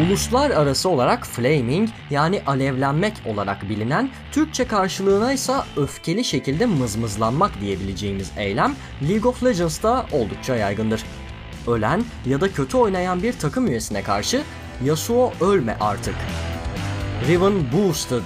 Uluslararası olarak flaming yani alevlenmek olarak bilinen, Türkçe karşılığına ise öfkeli şekilde mızmızlanmak diyebileceğimiz eylem League of Legends'ta oldukça yaygındır. Ölen ya da kötü oynayan bir takım üyesine karşı Yasuo ölme artık. Riven Boosted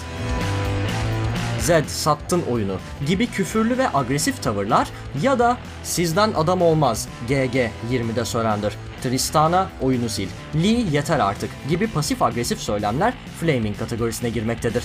Zed sattın oyunu gibi küfürlü ve agresif tavırlar ya da sizden adam olmaz GG 20'de Surrender, Tristana oyunu sil, Lee yeter artık gibi pasif agresif söylemler flaming kategorisine girmektedir.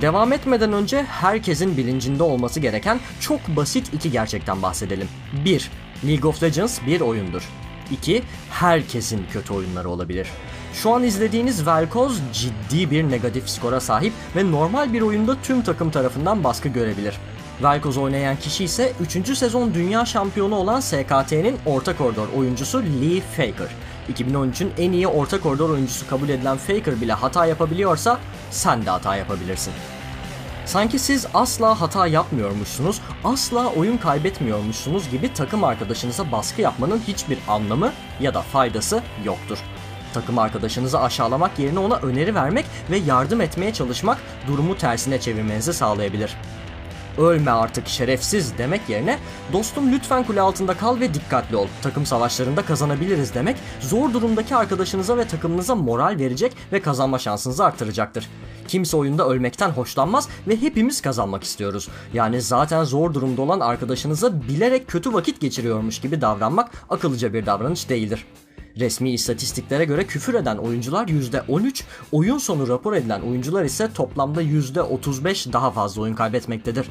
Devam etmeden önce herkesin bilincinde olması gereken çok basit iki gerçekten bahsedelim. 1. League of Legends bir oyundur. 2. Herkesin kötü oyunları olabilir. Şu an izlediğiniz Vel'Koz ciddi bir negatif skora sahip ve normal bir oyunda tüm takım tarafından baskı görebilir. Vel'Koz oynayan kişi ise 3. sezon dünya şampiyonu olan SKT'nin orta koridor oyuncusu Lee Faker. 2013'ün en iyi orta koridor oyuncusu kabul edilen Faker bile hata yapabiliyorsa sen de hata yapabilirsin. Sanki siz asla hata yapmıyormuşsunuz, asla oyun kaybetmiyormuşsunuz gibi takım arkadaşınıza baskı yapmanın hiçbir anlamı ya da faydası yoktur. Takım arkadaşınızı aşağılamak yerine ona öneri vermek ve yardım etmeye çalışmak durumu tersine çevirmenizi sağlayabilir. Ölme artık şerefsiz demek yerine dostum lütfen kule altında kal ve dikkatli ol. Takım savaşlarında kazanabiliriz demek zor durumdaki arkadaşınıza ve takımınıza moral verecek ve kazanma şansınızı arttıracaktır. Kimse oyunda ölmekten hoşlanmaz ve hepimiz kazanmak istiyoruz. Yani zaten zor durumda olan arkadaşınıza bilerek kötü vakit geçiriyormuş gibi davranmak akıllıca bir davranış değildir. Resmi istatistiklere göre küfür eden oyuncular %13, oyun sonu rapor edilen oyuncular ise toplamda %35 daha fazla oyun kaybetmektedir.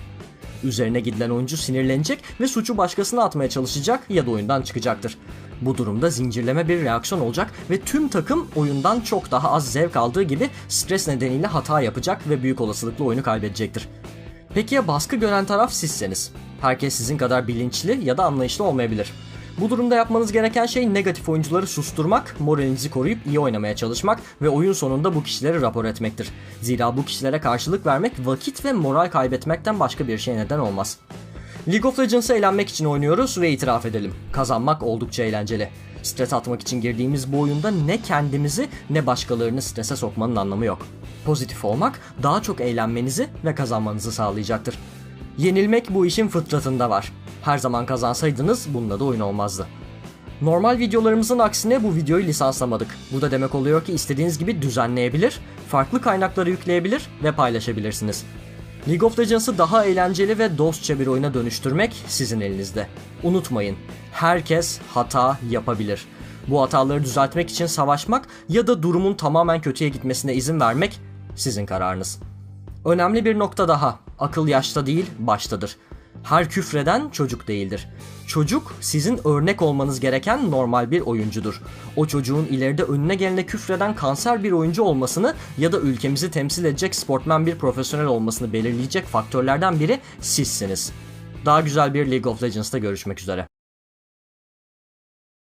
Üzerine gidilen oyuncu sinirlenecek ve suçu başkasına atmaya çalışacak ya da oyundan çıkacaktır. Bu durumda zincirleme bir reaksiyon olacak ve tüm takım oyundan çok daha az zevk aldığı gibi stres nedeniyle hata yapacak ve büyük olasılıkla oyunu kaybedecektir. Peki ya baskı gören taraf sizseniz? Herkes sizin kadar bilinçli ya da anlayışlı olmayabilir. Bu durumda yapmanız gereken şey negatif oyuncuları susturmak, moralinizi koruyup iyi oynamaya çalışmak ve oyun sonunda bu kişileri rapor etmektir. Zira bu kişilere karşılık vermek vakit ve moral kaybetmekten başka bir şey neden olmaz. League of Legends'ı eğlenmek için oynuyoruz ve itiraf edelim. Kazanmak oldukça eğlenceli. Stres atmak için girdiğimiz bu oyunda ne kendimizi ne başkalarını strese sokmanın anlamı yok. Pozitif olmak daha çok eğlenmenizi ve kazanmanızı sağlayacaktır. Yenilmek bu işin fıtratında var. Her zaman kazansaydınız bununla da oyun olmazdı. Normal videolarımızın aksine bu videoyu lisanslamadık. Bu da demek oluyor ki istediğiniz gibi düzenleyebilir, farklı kaynakları yükleyebilir ve paylaşabilirsiniz. League of Legends'ı daha eğlenceli ve dostça bir oyuna dönüştürmek sizin elinizde. Unutmayın, herkes hata yapabilir. Bu hataları düzeltmek için savaşmak ya da durumun tamamen kötüye gitmesine izin vermek sizin kararınız. Önemli bir nokta daha. Akıl yaşta değil, baştadır. Her küfreden çocuk değildir. Çocuk sizin örnek olmanız gereken normal bir oyuncudur. O çocuğun ileride önüne gelene küfreden kanser bir oyuncu olmasını ya da ülkemizi temsil edecek sportmen bir profesyonel olmasını belirleyecek faktörlerden biri sizsiniz. Daha güzel bir League of Legends'ta görüşmek üzere.